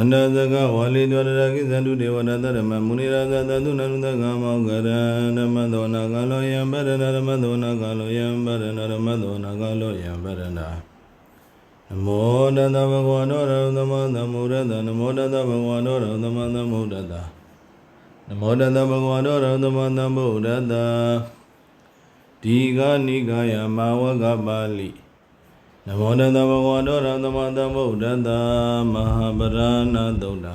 န္တဇဂဝါလိတောရကိသန္တုဒေဝရတရမမုနိရာဇသတုနရုသကမောကရဏမသောနာကလောယံပရဏရမသောနာကလောယံပရဏရမသောနာကလောယံပရဏနမောတတဗဂဝတောရသမသမုရတနမောတတဗဂဝတောရသမသမုရတနမောတတဗဂဝတောရသမသမုရတဒီဃနိကာယမာဝကပါဠိ နမောတတဘဂဝတောရသမတမုဒ္ဒတမဟာပရဏသုဒ္ဓ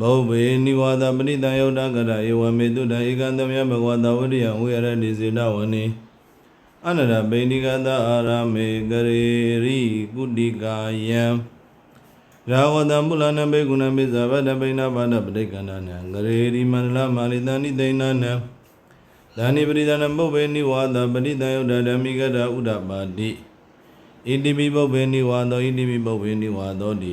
ဘုဗ္ဗေနိဝါဒပရိတံယုတ်တကရဧဝမေတုတဧကံတမြဘဂဝတဝိရိယဝိရတိစေတဝနိအနရပိဏိကတအာရမေကရေရိကုတိကာယံရာဝတံမူလနဘေကုဏပိဇဗတပိဏဘာဒပဋိကန္တနံကရေရိမန္တလမာလိတန္တိသိဏနံဒါနိပရိဒနဘုဗ္ဗေနိဝါဒပရိတံယုတ်တဓမ္မိကတဥဒ္ဓပါတိ ဣတိပိပုပ္ပေနိဝါသောဣတိပိပုပ္ပေနိဝါသောတိ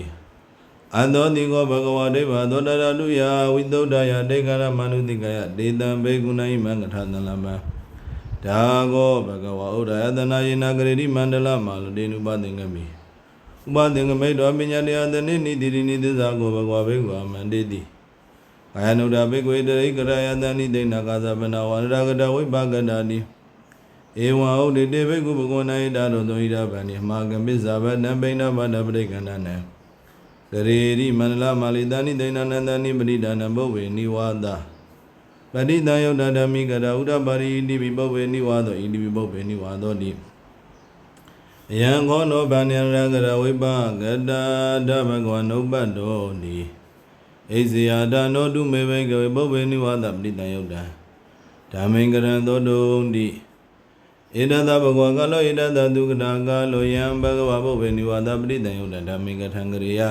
အန္တောတိကောဘဂဝါဒိဗ္ဗသောတရတုယဝိသုဒ္ဓယဒေခရမနုတိကယဒေတံဘေကုဏိမံကထာတလမံဒါကောဘဂဝါဥဒ္ဒယတနာယေနဂရိမန္တလမာလတေနုပသင်္ကမိဥပသင်္ကမိတောပညာတရားတနိနိတိရိနိသစ္စာကိုဘဂဝါဘေကုအမန္တေတိကာယနုဒ္ဒဘေကွေတရိကရယတနိဒိဏကာသပနာဝရဂတဝိပကတာတိ ဧဝံဥဒိတေဘိကုဘဂဝနာယတာတော်သောဣဒဗန္နိမာကပိဇာဘနံပိဏဗန္နပရိကန္နနံဂရေရိမန္တလမာလိတဏိဒိဏနန္တနိပရိဒါနဘုဗ္ဗေနိဝါဒပရိတံယုတ်တဓမ္မိကရဥဒ္ဒပါရိဣတိပိဘုဗ္ဗေနိဝါသောဣတိပိဘုဗ္ဗေနိဝါသောတိယံခောနောဗန္ညရဂရဝိပကတဓဘဂဝနုပ္ပတ္တောနိဣဇယတာနောတုမေဘိကဝေဘုဗ္ဗေနိဝါဒပရိတံယုတ်တဓမ္မိကရံသောတုံတိ ဣဒတဘဂဝကလောဣဒတသုကတာကလောယံဘဂဝဘုဗ္ဗေနိဝါဒပရိတံယုတ်တဓမ္မိကထံကရိယ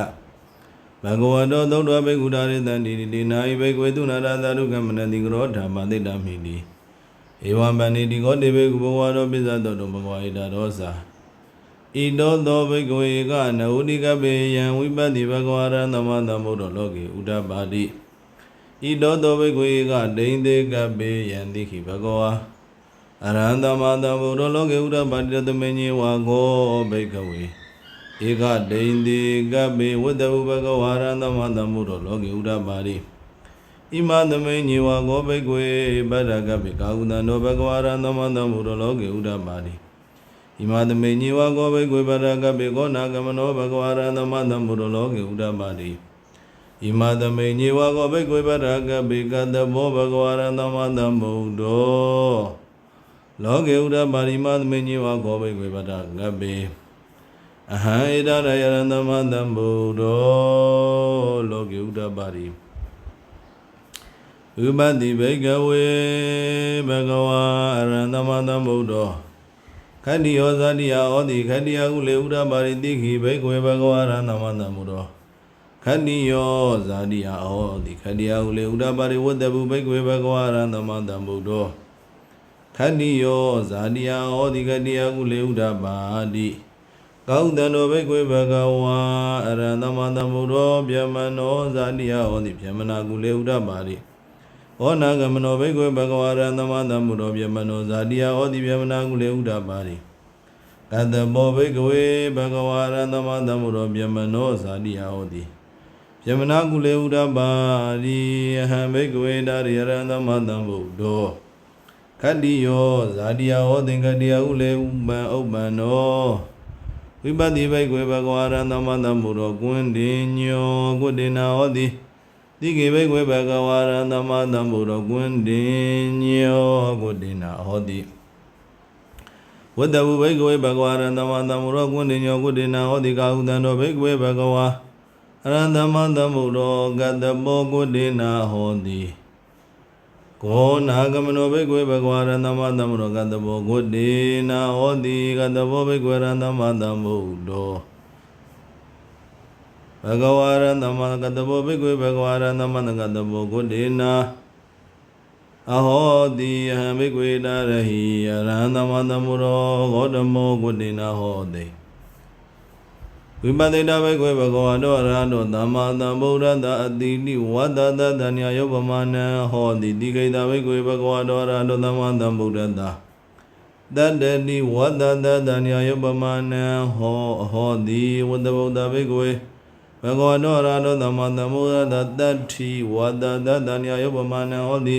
ဘဂဝတောသုဒ္ဓဘိက္ခုဓာရိတံတိတိနာဟိဘိက္ခွေသူနာရသာရုကမနတိကရောဓမ္မသိတ္တမိတိဧဝံပဏိတိကောတေဘိက္ခုဘဂဝတောပိဇ္ဇတောတုဘဂဝဣဒရောစာဣတောသောဘိက္ခွေကနဝတိကပေယံဝိပတ္တိဘဂဝရသမသမုဒ္ဒောလောကေဥဒ္ဓပါတိဣတောသောဘိက္ခွေကဒိဋ္ဌေကပေယံတိခိဘဂဝါ အရဟံသမတဗုဒ္ဓလောကေဥဒ္ဓပါတိတမေညေဝါခောဘိကဝေဧကဒိန်တိကပေဝတ္တဥပကဝါရံသမတမုဒ္ဓလောကေဥဒ္ဓပါတိဣမသမေညေဝါခောဘိကဝေဗဒကပေကာဟုတံနောဘကဝါရံသမတမုဒ္ဓလောကေဥဒ္ဓပါတိဣမသမေညေဝါခောဘိကဝေဗဒကပေကောနာကမနောဘကဝါရံသမတမုဒ္ဓလောကေဥဒ္ဓပါတိဣမသမေညေဝါခောဘိကဝေဗဒကပေကတဘောဘကဝါရံသမတမုဒ္ဓော လောကေဥဒ္ဓပါရိမသမင်းကြီးဝါခောဘိကွေပဒငပ္ပေအဟံဣဒရယရန္တမတံဗုဒ္ဓောလောကေဥဒ္ဓပါရိဥပတိဘိကဝေဘဂဝါအရန္တမတံဗုဒ္ဓောခတ္တိယောဇတိယဩတိခတ္တိယကုလေဥဒ္ဓပါရိတိခိဘိကွေဘဂဝါအရန္တမတံဗုဒ္ဓောခတ္တိယောဇာတိယဩတိခတ္တိယကုလေဥဒ္ဓပါရိဝတ္တဗုဘိကွေဘဂဝါအရန္တမတံဗုဒ္ဓော ခတ္တိယောဇာတိယဟောဒီကတိယကုလေဥဒ္ဓပါတိကောင်းတန်တော်ဘိကွေဘဂဝါအရဟံသမတမုရောဗျမနောဇာတိယဟောဒီဗျမနာကုလေဥဒ္ဓပါတိဟောနာဂမနောဘိကွေဘဂဝါရဟံသမတမုရောဗျမနောဇာတိယဟောဒီဗျမနာကုလေဥဒ္ဓပါတိကတဘောဘိကွေဘဂဝါရဟံသမတမုရောဗျမနောဇာတိယဟောဒီဗျမနာကုလေဥဒ္ဓပါတိအဟံဘိကွေဒါရိယရဟံသမတမုရော ခတ္တိယောဇာတိယဟောသင်္ကတိယဥလေဥပံဥပ္ပံနောဝိပတ္တိဘိကွေဘဂဝါရံသမတမုရောကွန်းတင်ညောကုတေနာဟောတိတိကေဘိကွေဘဂဝါရံသမတမုရောကွန်းတင်ညောကုတေနာဟောတိဝတ္တဝဘိကွေဘဂဝါရံသမတမုရောကွန်းတင်ညောကုတေနာဟောတိကာဟုတံတော်ဘိကွေဘဂဝါရံသမတမုရောကတ္တပောကုတေနာဟောတိ ကောနာဂမနောဘိကွေဘဂဝါရဏမသမရောကတဘောဂုတေနာဟောတိကတဘောဘိကွေရဏမသမုဒ္ဒောဘဂဝါရဏမကတဘောဘိကွေဘဂဝါရဏမနကတဘောဂုတေနာအဟောတိယဟံဘိကွေတာရဟိယရဟန္တမသမုရောဂေါတမောဂုတေနာဟောတိ ဝိပဿနာဘိကွေဘဂဝါတောရဟတောသမ္မာသမ္ဗုဒ္ဓတအတိတိဝတ္တတတညယောပမနံဟောတိတိခိတဘိကွေဘဂဝါတောရဟတောသမ္မာသမ္ဗုဒ္ဓတတတ္တတိဝတ္တတတညယောပမနံဟောဟောတိဝတ္တဗုဒ္ဓဘိကွေဘဂဝတောအရဟတောသမ္မာသမ္ဗုဒ္ဓတ္တတ္ထိဝါဒတတ္တညယောပမနံဟောတိ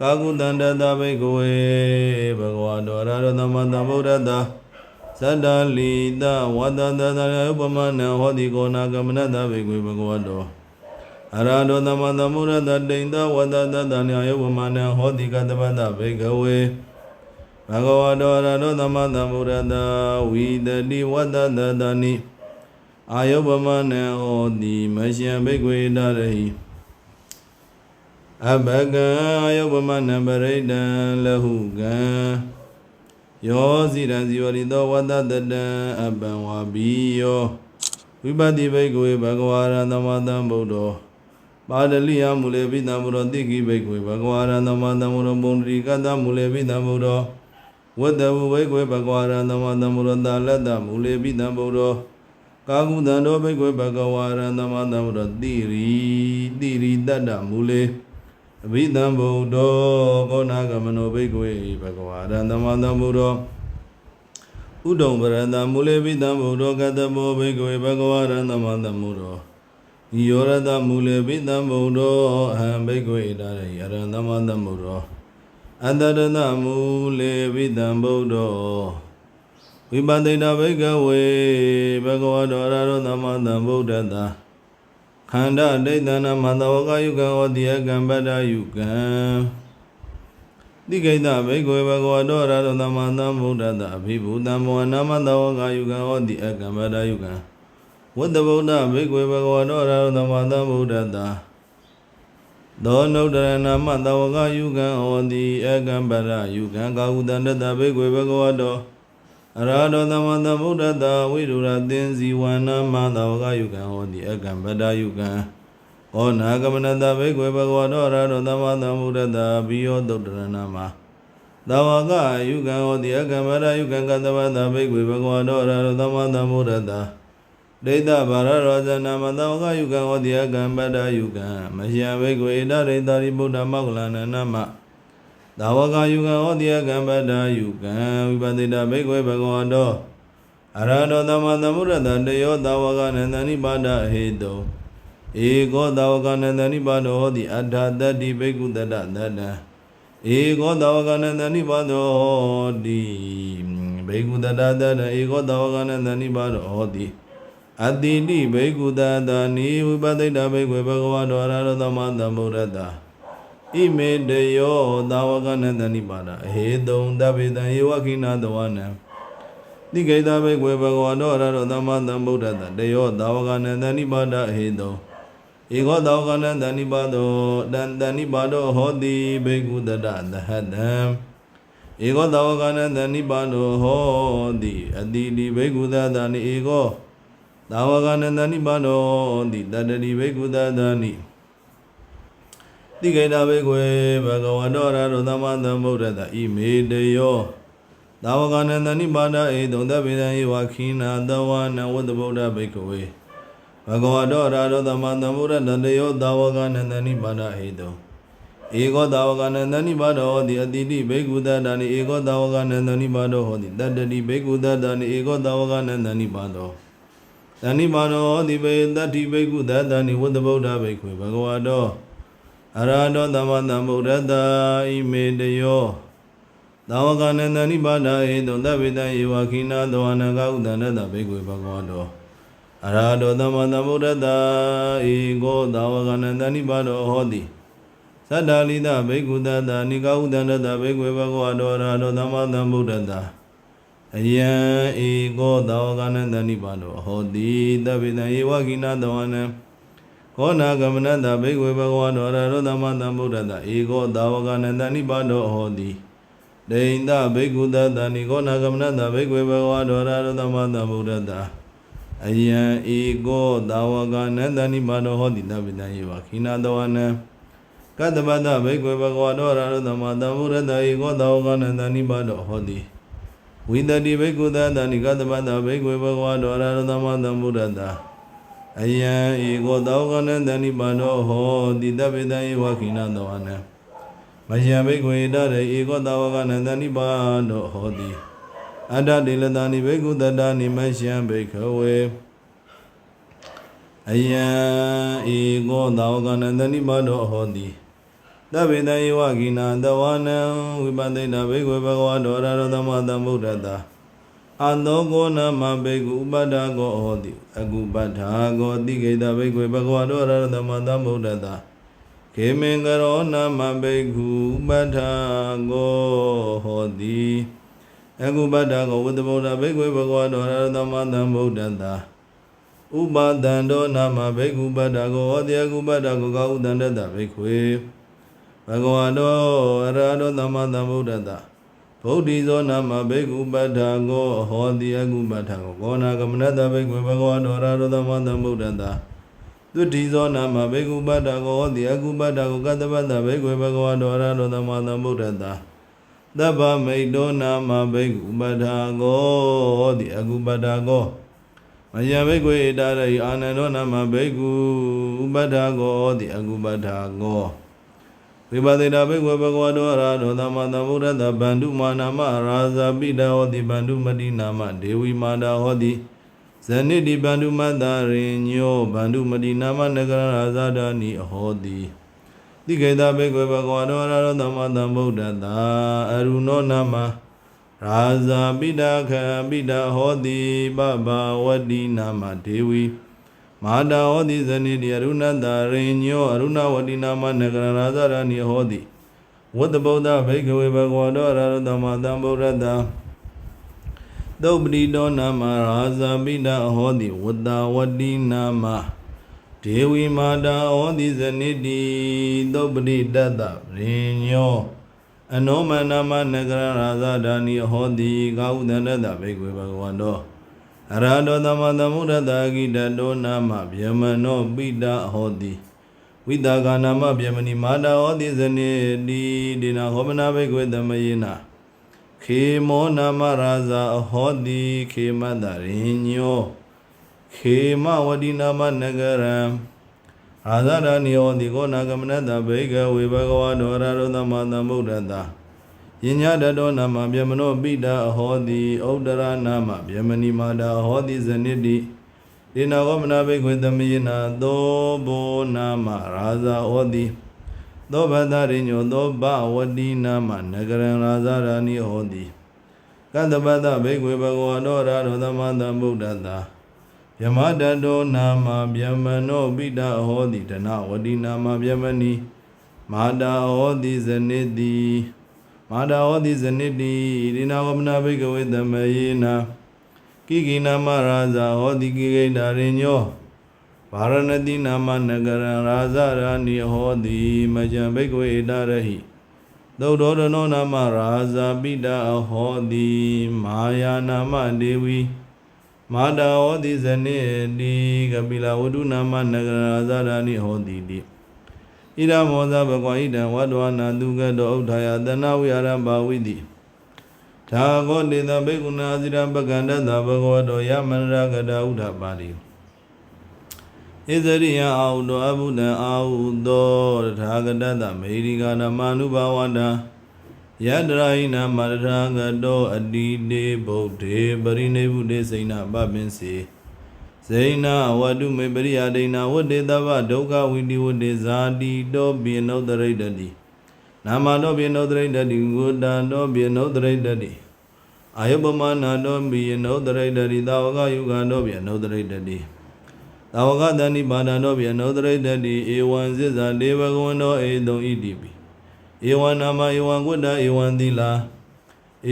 ကာကုတန္တတဘိကဝေဘဂဝတောအရဟတောသမ္မာသမ္ဗုဒ္ဓတ္တ သတ္တလီတဝါဒတတ္တညယောပမနံဟောတိကောနာကမနတဘိကဝေဘဂဝတောအရဟတောသမ္မာသမ္ဗုဒ္ဓတ္တတိန်တဝါဒတတ္တညယောပမနံဟောတိကတ္တပတ္တဘိကဝေဘဂဝတောရတောသမသမ္ဗုဒ္ဓတဝိတတိဝတ္တတတနိအာယုပမနံဟောတိမရှင်ဘိက္ခွေတရဟိအဘကံအာယုပမနံပရိဒံလဟုကံ ယောဇိရံဇီဝရိတောဝတ္တတတံအပံဝါဘီယောဝိပတိဘိက္ခွေဘဂဝါရသမတံဗုဒ္ဓောပါဒလိယမူလေပိတံဘုရောတိကိဘိက္ခွေဘဂဝါရသမတံဘုရောပုံတိကတမူလေပိတံဘုရောဝတ္တဝဝိကွေဘဂဝါရသမသမုရတလတ္တမူလေပိတံဗုဒ္ဓောကာကုတံတောဘိကွေဘဂဝါရသမသမုရတိရိတိရိတတ္တမူလေ အဘိတံဗုဒ္ဓောကောနာဂမနောဘိကွေဘဂဝါရသမသမုရောဥဒုံပရတမူလေပိတံဗုဒ္ဓောကတမောဘိကွေဘဂဝါရသမသမုရောဤယောရတမူလေပိတံဗုဒ္ဓောအဟံဘိကွေဒါရိအရဟံသမသမုရောအတ္တရဏမူလေဝိတံဗုဒ္ဓောဝိပဿိတဘိကဝေဘဂဝတောအရဟတောသမ္မာသမ္ဗုဒ္ဓတ္တ ခန္ဓာဒိဋ္ဌနာမတဝကယုကံဟောတိယကံပတ္တယုကံတိကိတဘိကဝေဘဂဝတောအရဟတောသမ္မာသမ္ဗုဒ္ဓတ္တအဘိဘူတံဘောနာမတဝကယုကံဟောတိအကံပတ္တယုကံဝတ္တဗုဒ္ဓဘိကဝေဘဂဝတောအရဟတောသမ္မာသမ္ဗုဒ္ဓတ္တသောနုဒ္ဒရဏမတဝကယုကံဟောတိအကံပရယုကံကာဟုတန္တတဘိကွေဘဂဝတော အရဟတောသမန္တဗုဒ္ဓတာဝိရုရသင်္ဇီဝနာမတဝကယုကံဟောတိအကံပဒယုကံဩနာကမနတဘိကွေဘဂဝတောအရဟတောသမန္တဗုဒ္ဓတာဘိယောတုဒ္ဒရဏမတဝကယုကံဟောတိအကံပရယုကံကတဝတဘိကွေဘဂဝတောအရဟတောသမန္တဗုဒ္ဓတာဒိဋ္ဌဘာရရောဇနာမတောကယုကံဟောတိယကံပတ္တယုကံမဟယဘိကွေဒရိတာရိဗုဒ္ဓမောက္ကလနနမ သာဝကယုကံဟောတိယကံပတ္တယုကံဝိပတိတဘိကွေဘဂဝတောအရဟတောသမ္မာသမ္ဗုဒ္ဓတတယောသာဝကနန္တနိပါဒဟေတုဧကောသာဝကနန္တနိပါဒဟောတိအထာတတ္တိဘိက္ခုတတ္တတတံဧကောသာဝကနန္တနိပါဒဟောတိဘိက္ခုတတ္တတတံဧကောသာဝကနန္တနိပါဒဟောတိအတိတိဘေကုတတာနိဝိပသိတဘေကွေဘဂဝါတော်ရရသမသမ္ဗုဒ္ဓတာ ဣမေတယောသာဝကနတနိပါဒအဟေတုံတပိတံယေဝခိနာတဝနံတိကိတဘေကွေဘဂဝါတော်ရရသမသမ္ဗုဒ္ဓတာတယောသာဝကနတနိပါဒအဟေတုံဧကောသာဝကနတနိပါဒောတန်တနိပါဒောဟောတိဘေကုတတသဟတံဧကောသာဝကနတနိပါဒောဟောတိအတိတိဘေကုတတာနိဧကောသာဝကနန္တနိပါဏောတိတတ္တိဘိက္ခုတသနိ တိကေတဘိကွေဘဂဝတောရတောသမသမ္ဗုဒ္ဓတဣမေတယောသာဝကနန္တနိပါဒဧတုံတပိတံယေဝခိနာတဝနဝတ္တဗုဒ္ဓဘိက္ခဝေဘဂဝတောရတောသမသမ္ဗုဒ္ဓတယောသာဝကနန္တနိပါဒဧတုံဧကောသာဝကနန္တနိပါဒောဟောတိအတိတိဘိက္ခုတတနိဧကောသာဝကနန္တနိပါဒောဟောတိတတ္တိဘိက္ခုတတနိဧကောသာဝကနန္တနိပါဒောတဏိပါနောတိပေတတ္တိဘိက္ခုသတ္တနိဝတ္တဗုဒ္ဓဘိက္ခွေဘဂဝါတော အရဟတောသမ္မာသမ္ဗုဒ္ဓတ္တဣမေတယောသာဝကနန္တနိပါဒဧတုံတဗ္ဗေတံယေဝခိနာသဝနကဥဒ္ဒနတဘိက္ခွေဘဂဝါတောအရဟတောသမ္မာသမ္ဗုဒ္ဓတ္တဧကောသာဝကနန္တနိပါဒောဟောတိသတ္တလိတဘိက္ခုတတ္တနိကဥဒ္ဒနတဘိက္ခွေဘဂဝါတောအရဟတောသမ္မာသမ္ဗုဒ္ဓတ္တအယံဧကောသာဝကနန္တနိပါတောဟောတိတဗ္ဗေတံယေဝကိနာတဝနံ ခောနာကမနတဘိက္ဝေဘဂဝါတောရရောသမတံဗုဒ္ဓတဧကောသာဝကနန္တနိပါတောဟောတိဒိန္တဘိက္ခုတတနိခောနာကမနတဘိက္ဝေဘဂဝါတောရရောသမတံဗုဒ္ဓတအယံဧကောသာဝကနန္တနိပါတောဟောတိတဗ္ဗေတံယေဝကိနာတဝနံကတ္တပတ္တဘိက္ဝေဘဂဝါတောရရောသမတံဗုဒ္ဓတဧကောသာဝကနန္တနိပါတောဟောတိဝိတတိဘိက္ခုသတဏိကတပတ္တဘိက္ခွေဘဂဝါတောရရသမသမ္ဗုဒ္ဓတာ အယံဧကောတောကနတဏိပါတောဟောတိတပိတံဧဝခိနသောအနံမယံဘိက္ခွေတရေဧကောတောကနတဏိပါတောဟောတိအတ္တတိလတဏိဘိက္ခုတတ္တနိမယံဘိက္ခဝေအယံဧကောသာဝကနန္တနိပါတောဟောတိသဗ္ဗေတယေဝကိနာတဝနံဝိပဿိတဘိက္ခွေဘဂဝါတောရရောသမသမ္ဗုဒ္ဓတာ အတောကောနမဘိက္ခုဥပဒ္ဒါကောဟောတိအကုပဋ္ဌာကောတိကေတဘိက္ခွေဘဂဝါတောရရောသမသမ္ဗုဒ္ဓတာခေမင်္ဂရောနမဘိက္ခုဥပဋ္ဌာကောဟောတိအကုပဋ္ဌာကောဝတ္တဗုဒ္ဓဘိက္ခွေဘဂဝါတောရရောသမသမ္ဗုဒ္ဓတာဥပါဒန္တောနာမဘိက္ခုပတ္တကောဟောတေကုပတ္တကောကဥဒန္တတဘိက္ခွေဘဂဝါတောအရဟတောသမ္မာသမ္ဗုဒ္ဓတ္တ ဗုဒ္ဓိဇောနာမဘိက္ခုပတ္တကောဟောတေအကုပတ္တကောကောနာကမနတဘိက္ခွေဘဂဝါတောအရဟတောသမ္မာသမ္ဗုဒ္ဓတ္တသုတိဇောနာမဘိက္ခုပတ္တကောဟောတေအကုပတ္တကောကတ္တပတ္တဘိက္ခွေဘဂဝါတောအရဟတောသမ္မာသမ္ဗုဒ္ဓတ္တသဗ္ဗမိတ်တောနာမဘိက္ခုပတ္တကောဟောတေအကုပတ္တကောမယဘိကွေတာရိအာနန္ဒောနမဘိက္ခုဥပဒ္ဓကောတိအကုပဒ္ဓကော ဝိပသေတာဘိက္ခွေဘဂဝတောအရာတောသမ္မာသမ္ဗုဒ္ဓတ္တဗန္ဓုမာနာမရာဇာပိတဟောတိဗန္ဓုမတိနာမဒေဝီမာတာဟောတိဇဏိတိဗန္ဓုမတ္တရိညောဗန္ဓုမတိနာမနဂရရာဇာဒာနိအဟောတိတိကေတာဘိက္ခွေဘဂဝတောအရာတောသမ္မာသမ္ဗုဒ္ဓတ္တအရုဏောနာမရာဇာပိဒခံပိဒဟောတိပပဝတိနာမဒေဝီ မာတာဟောတိဇနိတိအရုဏတရိညောအရုဏဝတိနာမနဂရရာဇရဏိဟောတိဝတ္တဗုဒ္ဓဘိကဝေဘဂဝါတောအရဟတမသံဗုဒ္ဓတသုပတိတောနာမရာဇာပိဒဟောတိဝတ္တဝတိနာမဒေဝီမာတာဟောတိဇနိတိသုပတိတတ္တရိညောအနောမနာမနဂရရာဇဒာနိဟောတိကာဟုတန္တတဘိကွေဘဂဝန္တော အရဟတောသမ္သမုဒ္ဒတာဂိတတောနာမဗျမနောပိတဟောတိဝိတာကနာမဗျမဏိမာတာဟောတိဇနိတိဒေနာဟောမနာဘိကွေသမယေနာခေမောနာမရာဇာဟောတိခေမတ္တရိညောခေမဝတိနာမနဂရံအာသရဏိယောတိကောနာကမနတဘေကဝေဘဂဝါဒောရရောသမသမ္ဗုဒ္ဓတာ ယညတတောနာမဗျမနောပိတာအဟောတိဩဒရနာမဗျမဏိမာတာအဟောတိဇနိတိဒေနာကောမနာဘေခွေသမယေနာသောဘောနာမရာဇာဟောတိသောဘဒရိညောသောဘဝတိနာမနဂရံရာဇာရဏိဟောတိကတ္တပတ္တဘေခွေဘဂဝါဒောရရောသမသမ္ဗုဒ္ဓတာယမတတောနာမဗျမနောပိတဟောတိတနဝတိနာမဗျမနီမာတာဟောတိဇနိတိ မာတာဟောတိဇနိတိရိနာဝမနာဘိကဝေသမယေနာကိကိနာမရာဇာဟောတိကိကိတာရိညောဗာရဏတိနာမနဂရံရာဇရာနိဟောတိမကြံဘိကဝေတာရဟိသုဒ္ဓောဒနောနာမရာဇာပိတဟောတိမာယာနာမဒေဝီမာတာဟောတိဇနိတိကပိလဝတ္ထုနာမနဂရာဇာရဏိဟောတိတိ ဣရမောဇဘကွာဣတံဝတ္တဝနာသူကတောဥထာယတနာဝိရဘာဝိတိသာဂောတေတဘေကုဏာစိရပကန္တသဘဂဝတောယမန္တရကတဥဒ္ဓပါတိဣဇရိယအာဟုတောအဘုဒ္ဓအာဟုတောတထာဂတတမေရိကာနမနုဘာဝန္တာယတရာဟိနာမရထာဂတောအတိတေဗုဒ္ဓေပရိနိဗ္ဗုတေစိဏပပင်စေ ဇိဏဝတုမေပရိယဒိဏဝတ္တေတဗ္ဗဒုက္ခဝိတိဝတ္တေဇာတိတောပိနုတ္တရိတ္တိနာမတောပိနုတ္တရိတ္တိဝတ္တတောပိနုတ္တရိတ္တိအာယုပမနာတောပိနုတ္တရိတ္တိသာဝကယုဂတောပိနုတ္တရိတ္တိသာဝကတဏိပါဒတောပိနုတ္တရိတ္တိဧဝံဇိဇာဒေဝဂဝန္တောဧတုံဣတိပိဧဝံနာမဧဝံကုတ္တဧဝံသီလာ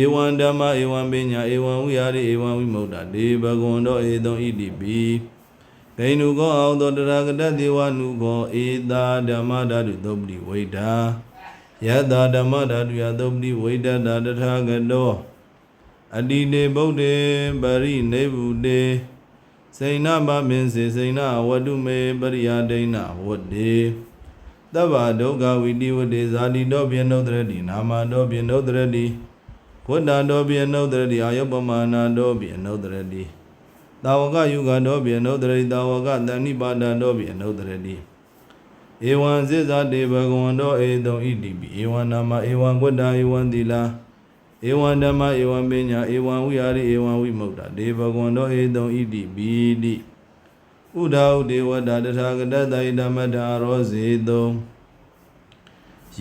ဧဝံဓမ္မဧဝံပညာဧဝံဝိဟာရိဧဝံဝိမု ക്ത ဒေဘဂဝန္တောဧတုံဣတိပိဂိဏုကောအောင်သောတရဂတတေဝနုဘောဧတာဓမ္မဓာတုသုပတိဝိဒာယတဓမ္မဓာတုယသုပတိဝိဒတာတထာဂတောအတိတေဗုဒ္ဓေပရိနိဗ္ဗုတေစိဏပမင်းစေစိဏဝတ္တုမေပရိယာဒိဏဝတ္တေသဗ္ဗဒုက္ခဝိတိဝတေဇာတိတောပြေနုဒ္ဒရတိနာမတောပြေနုဒ္ဒရတိ ဝတ္တတောပြေနုဒ္ဒရတိအာယုပမာနာတောပြေနုဒ္ဒရတိတာဝကယုဂတောပြေနုဒ္ဒရတိတာဝကတဏိပါဒတောပြေနုဒ္ဒရတိဧဝံစေဇာတေဘဂဝန္တောဧတုံဣတိပိဧဝံနာမဧဝံဝတ္တဧဝံသီလာဧဝံဓမ္မဧဝံပညာဧဝံဝိဟာရိဧဝံဝိမု ക്ത ဒေဘဂဝန္တောဧတုံဣတိပိတိဥဒာဥဒေဝတာတထာဂတတယဓမ္မတာရောဇေတုံ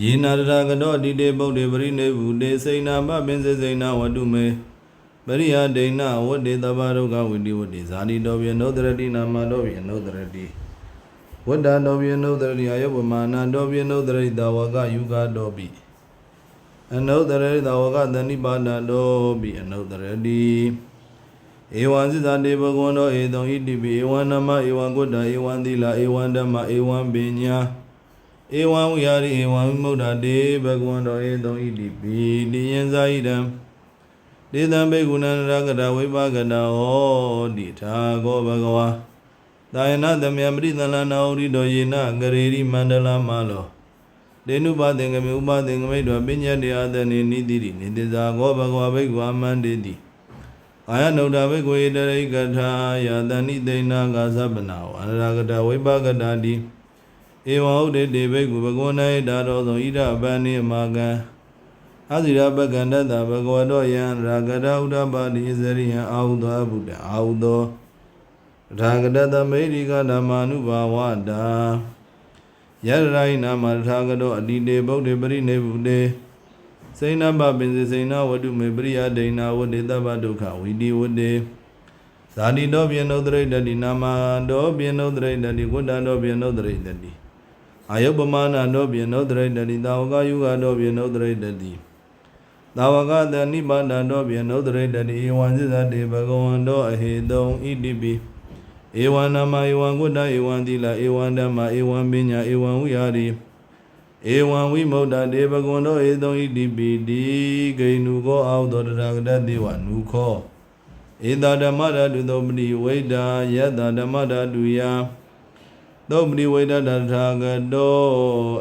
ယေနာတထာဂတောအတိတေပုဒ္ဓေပရိနေဗုတေစိဏပပင်စေစိဏဝတ္တုမေပရိယဒိဏဝတ္တေတဘာဒုက္ခဝိတိဝတ္တေဇာတိတောပြေနုဒရတိနာမတောပြေနုဒရတိဝတ္တတောပြေနုဒရတိအယုပမာဏတောပြေနုဒရတိတဝကယုဂတောပိအနုဒရတိတဝကတဏိပါဒတောပိအနုဒရတိဧဝံစိသတေဘဂဝန္တောဧတုံဣတိပိဧဝံနမဧဝံကုတ္တဧဝံသီလဧဝံဓမ္မဧဝံပညာ ဧဝံဝိဟာရိဧဝံဝိမုဒ္ဒတေဘဂဝန္တောဧတုံဣတိပိတိယံဇာဣဒံဒေသံဘေကုဏန္တရကတဝိပါကတဟောတိထာဂောဘဂဝါသာယနာသမယပရိသလနာဥရိတောယေနဂရေရိမန္တလမလောဒေနုပါသင်္ကမေဥပသင်္ကမိတောပညတ်တရားတနေနိတိရိနိတိဇာဂောဘဂဝါဘိက္ခဝါမန္တေတိအာယနုဒ္ဓဘိက္ခဝေတရိကထာယတဏိသိဏဂါသပနာဝန္တရာကတဝိပါကတာတိ ဧဝံဥဒေတေဘိက္ခုဘဂဝန္တေဒါရောသောဣဒပန္နိမာကံအဇိရပကန္တတဘဂဝတောယံရာဂရဥဒ္ဓပါတိစရိယအာဟုသောအဘုဒ္ဓအာဟုသောရာဂတတမေရိကဓမ္မာနုဘာဝတာယရရိုင်းနာမထာဂတောအတိတေဗုဒ္ဓေပရိနေဗုတေစိဏပပင်စေစိဏဝတ္တုမေပရိယဒိဏဝတ္တေတဗ္ဗဒုက္ခဝိတိဝတ္တေဇာတိတောပြေနုဒရိတတိနာမတောပြေနုဒရိတတိဝတ္တတောပြေနုဒရိတတိ အာယုပမာဏတောပြေနုဒရိတတိတာဝကယုဂတောပြေနုဒရိတတိသာဝကတနိပါဒတောပြေနုဒရိတတိဧဝံစိသတေဘဂဝန္တောအဟေတုံဣတိပိဧဝံနာမဧဝံကုတ္တဧဝံသီလဧဝံဓမ္မဧဝံပညာဧဝံဝိဟာရိဧဝံဝိမုဒ္ဒတေဘဂဝန္တောဧတုံဣတိပိတိဂိဏုကောအာဟုသောတရဂတတေဝနုခောဧတာဓမ္မဓာတုသောပတိဝိဒါယတဓမ္မဓာတုယ သောပတိဝိဒတထာဂတော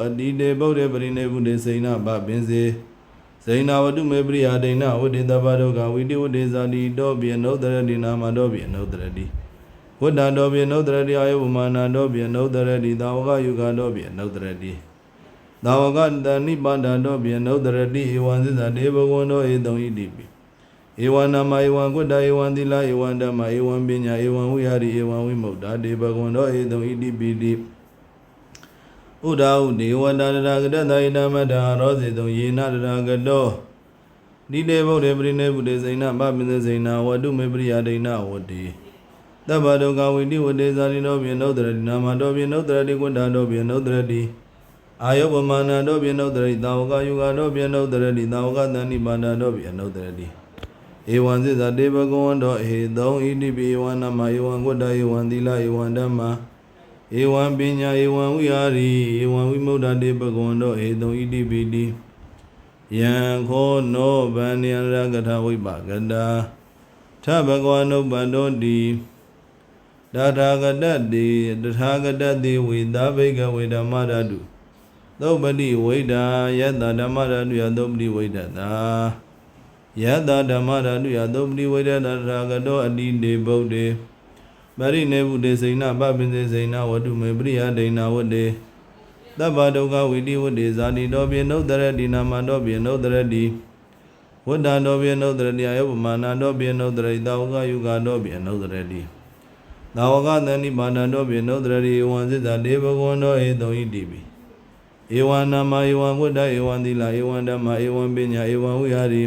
အတိတေဗုဒ္ဓေပရိနေဗုတေစိဏပပင်စေစိဏဝတုမေပရိယာဒိဏဝတ္တေတဘာဒုက္ခဝိတိဝတ္တေဇာတိတောပိအနုတ္တရတိနာမတောပိအနုတ္တရတိဝတ္တတောပိအနုတ္တရတိအာယုပမာဏတောပိအနုတ္တရတိသာဝကယုဂတောပိအနုတ္တရတိသာဝကတဏိပါဒတောပိအနုတ္တရတိဧဝံသစ္စာတေဘဂဝန္တောဧတုံဣတိပိ ဧဝနာမဧဝံကုတ္တဧဝံသီလဧဝံဓမ္မဧဝံပညာဧဝံဝိဟာရိဧဝံဝိမု ക്ത တေဘဂဝန္တောဧတုံဣတိပိတိဥဒ္ဓဟုဒေဝတာတရာဂတသယဓမ္မတာရောစေတုံယေနတရာဂတောဒီတေဗုဒ္ဓေပရိနေဗုဒေစိဏပပင်စေစိဏဝတုမေပရိယဒိဏဝတေတဗ္ဗဒုက္ခဝိတိဝတေဇာတိနောပြေနုဒ္ဒရတိနာမတောပြေနုဒ္ဒရတိကုတ္တတောပြေနုဒ္ဒရတိအာယုပမာဏတောပြေနုဒ္ဒရတိသာဝကယုဂတောပြေနုဒ္ဒရတိသာဝကတဏိပါဒတောပြေနုဒ္ဒရတိ ဧဝံစိသတေဘဂဝန္တောဟေသုံဣတိပိဧဝံနမဧဝံကုတ္တဧဝံသီလဧဝံဓမ္မာဧဝံပညာဧဝံဝိဟာရိဧဝံဝိမု ക്ത တေဘဂဝန္တောဟေသုံဣတိပိတိယံခောနောဗန္ညရကထဝိပါကတာထဘဂဝနုပ္ပန္တောတိတထာဂတတေတထာဂတတေဝေသဗိကဝေဓမ္မရတုသုပ္ပတိဝိဒါယတ္တဓမ္မရတုယသုပ္ပတိဝိဒတာ ယတ္တဓမ္မရတုယသုပ္ပတိဝိဒတာတထာဂတောအတိတေဗုဒ္ဓေပရိနေဗုတေစိဏပပင်စေစိဏဝတ္တုမေပရိယဒိဏဝတ္တေသဗ္ဗဒုက္ခဝိတိဝတ္တေဇာတိတောပြေနုဒ္ဒရတိနာမတောပြေနုဒ္ဒရတိဝတ္တတောပြေနုဒ္ဒရတိအယုပမာဏတောပြေနုဒ္ဒရတိသာဝကယုဂတောပြေနုဒ္ဒရတိသာဝကသန္တိပါဏတောပြေနုဒ္ဒရတိဧဝံစိတ္တတေဘဂဝန္တောဧတုံဣတိပိဧဝံနာမဧဝံဝတ္တဧဝံသီလဧဝံဓမ္မဧဝံပညာဧဝံဝိဟာရိ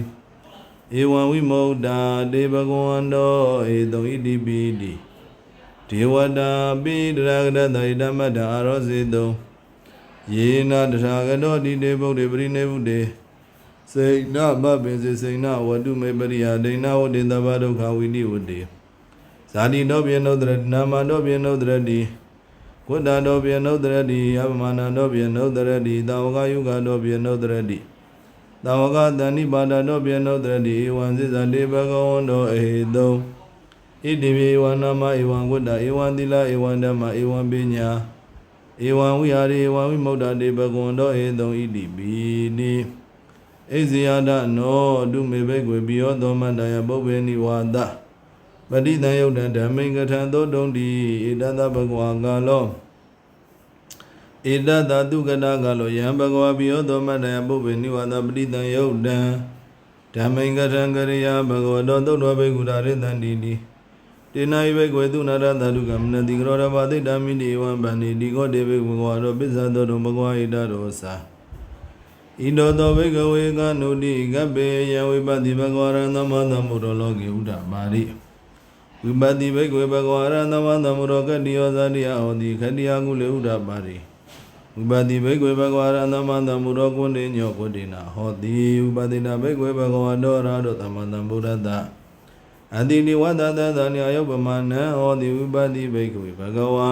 ဧဝံဝိမု ക്ത တေဘဂဝန္တောဧတုံဣတိပိတိဒေဝတာပိတရဂတတဣဓမ္မတအာရောစေတုံယေနာတထာဂတောတိတေဗုဒ္ဓေပရိနေဗုဒေစေနမပင်စေစိဏဝတုမေပရိယာဒိဏဝတေတဗ္ဗဒုက္ခဝိနိဝတေဇာတိတောပြေနုဒ္ဒရနာမတောပြေနုဒ္ဒရတိကုတ္တတောပြေနုဒ္ဒရတိအပမနာတောပြေနုဒ္ဒရတိသာဝကယုဂတောပြေနုဒ္ဒရတိ သာဝကတဏိပါဒတောပြေနုဒ္ဒရတိဧဝံစိဇာတေဘဂဝန္တောအဟေတုံဣတိပိဧဝနာမဧဝံကုတ္တဧဝံသီလဧဝံဓမ္မဧဝံပညာဧဝံဝိဟာရိဧဝံဝိမု ക്ത တေဘဂဝန္တောဧတုံဣတိပိနိဣဇိယဒနောဒုမေဘိကွေပိယောသောမတယပုပ္ပေနိဝါဒပဋိသင်ယုတ်တံဓမ္မိင်္ဂထံသောတုံတိဣတတဘဂဝါကာလော ဣတတတုကတကာလောယံဘဂဝါပိယောသောမတယပုပ္ပေနိဝါဒပဋိသင်ယုတ်တံဓမ္မိင်္ဂထံကရိယာဘဂဝတောသုတ်တော်ဘေကုရာရိတံတိတိတေနာယိဘိကွေသူနာရသတုကမနတိကရောရပါတိတာမိတိဝံဗန္တိဒီကောတေဘိဘဂဝါရောပစ္ဆသောတုဘဂဝါဣတရောစာဣတောသောဘိကဝေကနုတိကပေယံဝိပတိဘဂဝါရံသမသမုရောလောကေဥဒ္ဓမာရိဝိပတိဘိကွေဘဂဝါရံသမသမုရောကတိယောဇာတိယဟောတိခတိယကုလေဥဒ္ဓပါရိ ဝိပတိဘိကွေဘဂဝါရံသမသမုရောကုဏိညောကုဋိနာဟောတိဝိပတိနာဘိကွေဘဂဝါတောရာတောသမတံဗုဒ္ဓတ္တအတိတိဝတ္တတသနိအယုပမနံဟောတိဝိပတိဘိက္ခဝေဘဂဝါ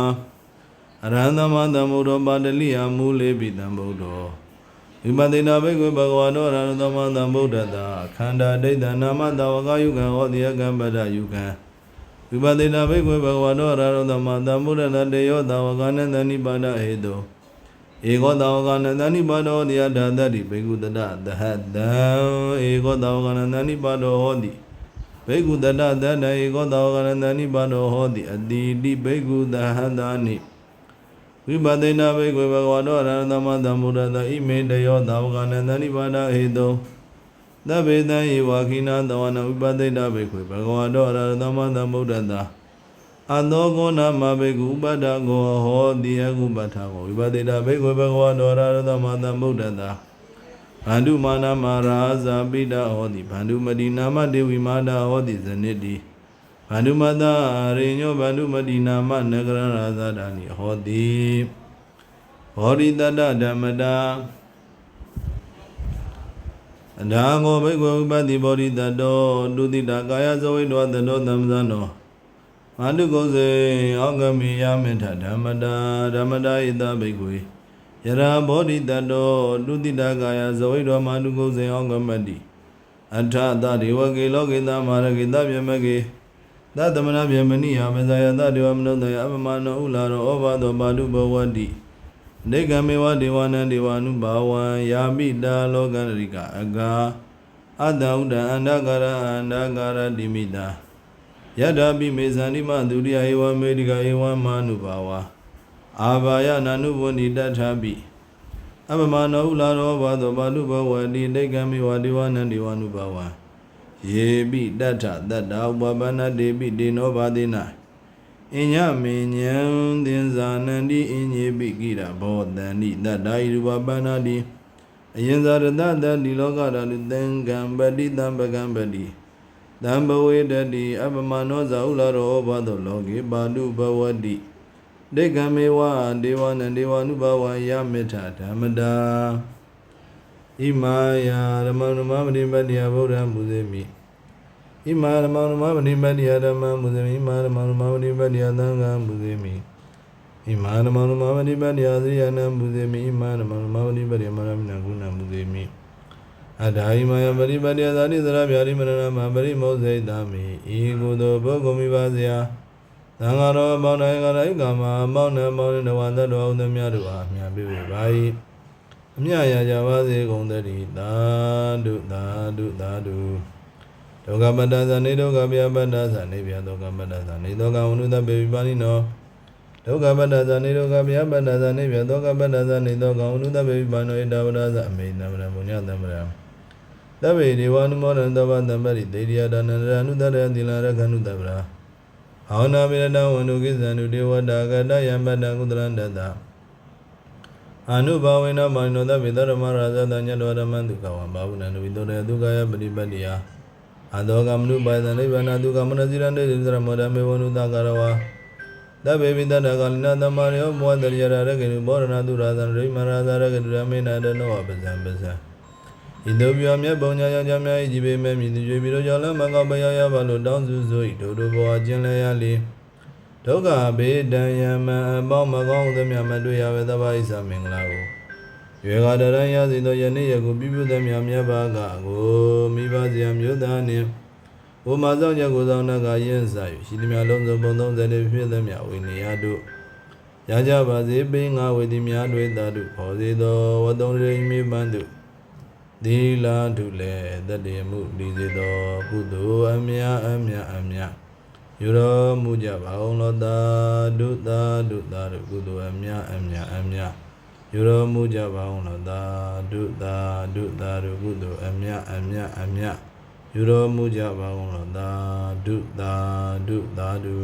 အရဟံသမတံဗုဒ္ဓပါတလိယမူလေပိတံဗုဒ္ဓောဝိပတိနာဘိက္ခဝေဘဂဝါတောရဟံသမတံဗုဒ္ဓတခန္ဓာဒိဋ္ဌနာမတဝကယုကံဟောတိယကံပဒယုကံဝိပတိနာဘိက္ခဝေဘဂဝါတောရဟံသမတံဗုဒ္ဓတတေယောတဝကနတနိပါဒဟေတော ဧကောတဝကနတနိပါဒောတိယဓာတတိဘိက္ခုတတသဟတံဧကောတဝကနတနိပါဒောဟောတိဘိက္ခုတတသတ္တဧကောတောကရဏနိပါတောဟောတိအတိတိဘိက္ခုတဟန္တာနိဝိပဿနာဘိက္ခုဘဂဝါတောရဟံသမတံမုဒ္ဒတဣမေတယောသာဝကနန္တနိပါဒဟေတောသဗ္ဗေတံယေဝခိနာတဝနဝိပဿနာဘိက္ခုဘဂဝါတောရဟံသမတံမုဒ္ဒတ အသောကောနာမဘိက္ခုဥပဒ္ဒကောဟောတိယကုပဋ္ဌာကောဝိပဿနာဘိက္ခုဘဂဝါတောရဟံသမတံမုဒ္ဒတဗန္ဓုမာနမရာဇာပိတဟောတိဗန္ဓုမတိနာမဒေဝိမာဒဟောတိဇနိတိဗန္ဓုမတရိညောဗန္ဓုမတိနာမနဂရရာဇဒာနိဟောတိဘောရိတတဓမ္မတာအဒါငောဘိက္ခဝဥပတိဘောရိတတောတုတိတာကာယဇဝိတောတတောသမ္ဇံနော မာတုကုဇေဩဂမိယမေထဓမ္မတာဓမ္မတာဣတဘိက္ခဝေယရာဘောဓိတတောတုတိတကာယဇဝိတော်မာနုကုဇေအောင်ကမတ္တိအထသဒေဝကေလောကေတမာရကေတဗျမကေသတမနာဗျမနိယမဇာယသဒေဝမနုတယအပမနောဥလာရောဩဘာသောပါတုဘဝတ္တိနေကမေဝဒေဝနံဒေဝ ानु ဘာဝံယာမိတာလောကရိကအဂါအတ္တဥဒ္ဒအန္တကာရအန္တကာရတိမိတာ ယတ္တာပိမေဇန္တိမဒုတိယဧဝမေတိကဧဝမာနုဘာဝါအာဘာယနာနုဘုန်ဒီတထာပိအပမနောဥလာရောဘာသောပါဠုဘဝတိဒိဋ္ဌံမေဝဒေဝနံဒေဝ ानु ဘာဝံယေပိတတ္ထတတ္တာဥပပနတေပိတေနောဘာတိနာအညမေညံသင်္ဇာနန္တိအညေပိကိရဘောတန္တိတတ္တာဣရူပပနာတိအယင်ဇာရတတတိလောကဓာတုသင်္ကံပတိတံပကံပတိ တံဘဝေတတိအပမနောဇာဥလာရောဘာသောလောကေပါဠုဘဝတိဒိဋ္ဌံမေဝဒေဝနံဒေဝ ानु ဘဝယမေထဓမ္မတာဣမာယဓမ္မနုမမဏိပတ္တိယဗုဒ္ဓံမူစေမိဣမာဓမ္မနုမမဏိပတ္တိယဓမ္မံမူစေမိဣမာဓမ္မနုမမဏိပတ္တိယသံဃံမူစေမိဣမာဓမ္မနုမမဏိပတ္တိယသရိယနံမူစေမိဣမာဓမ္မနုမမဏိပတ္တိယမရမိနကုဏံမူစေမိ အဒါဟိမယပရိပတ္တိယသာတိသရဗျာတိမရဏမပရိမောဇိတာမိဤကုသိုလ်ဘုဂုံမိပါစေယသံဃာတော်ပေါင်းတိုင်းကတိုင်းကမှာမောင်းနှံမောင်းနှံဝါသတ္တော်ဥဒ္ဓမြတ်တို့အားမြတ်ပြုပါ၏အမြတ်ရကြပါစေကုန်သတည်းသာဓုသာဓုသာဓုဒုက္ခပတ္တသနေဒုက္ခပြပတ္တသနေပြဒုက္ခပတ္တသနေဒုက္ခဝနုတပေပိပါဏိနောဒုက္ခပတ္တသနေဒုက္ခပြပတ္တသနေပြဒုက္ခပတ္တသနေဒုက္ခဝနုတပေပိပါဏေတဝရသအမေနမရမုညတမရ သဗ္ဗေဒေဝ ानु မောရံသဗ္ဗတံပရိတေရိယဒါနန္ဒရ ानु တရယတိလရခဏုတဗရာအာဝနာမေရတဝန္တုကိသန္တုဒေဝတာကတယံပတ္တကုသလန္တတအာနုဘဝေနမာနောတဗေတရမရာဇတညတောဓမ္မတုကဝံဘာဝနန္တဝိတောတေဒုက္ခယပฏิပတ္တိယအာသောကမနုပါဒနိဗ္ဗာန်ဒုက္ခမနစိရန္တေသရမောဓမေဝနုတကရဝါတဗ္ဗေပိတ္တကာလိနသမရိယောမောတရိယရရကေနုဘောရဏတုရာဇံရိမရာဇရကေနုရမေနတနောပဇံပဇံ ဤသို့ပြောမြတ်ပုံညာယောက်ျားများ၏ကြည်ပေမဲ့မြည်သူကြွေပြီးတော့ကြောင့်လည်းမကောက်ပယောရပါလို့တောင်းစုဆို၏ဒုဒုဘောကျင်လဲရလေဒုက္ခဘေးတန်ယမံအပေါင်းမကောင်းသမျှမတွေ့ရပဲသဘာဣသမင်္ဂလာကိုရွေကတရန်ရစီသောယနေ့ယခုပြပြသမျှမြတ်ပါကကိုမိဘဇာမြို့သားနှင့်ဘုမာဆောင်ချက်ကိုဆောင်နာကယင်းစာ၍ရှိသည်များလုံးစုံပုံ30နှစ်ဖြစ်သမျှဝိနည်းရတို့ရကြပါစေပိငါဝေဒီများတွေသာတို့ခေါ်စေသောဝတ္တုံရိမိပန်းတို့ သီလာထုလည်းတတည်မှုဒီစေသောကုသိုလ်အမြအမြအမြယူတော်မူကြပါအောင်လောသာဒုသာဒုသာတို့ကုသိုလ်အမြအမြအမြယူတော်မူကြပါအောင်လောသာဒုသာဒုသာတို့ကုသိုလ်အမြအမြအမြယူယူတော်မူကြပါကုန်လောသာဓုသာဓုသာဓု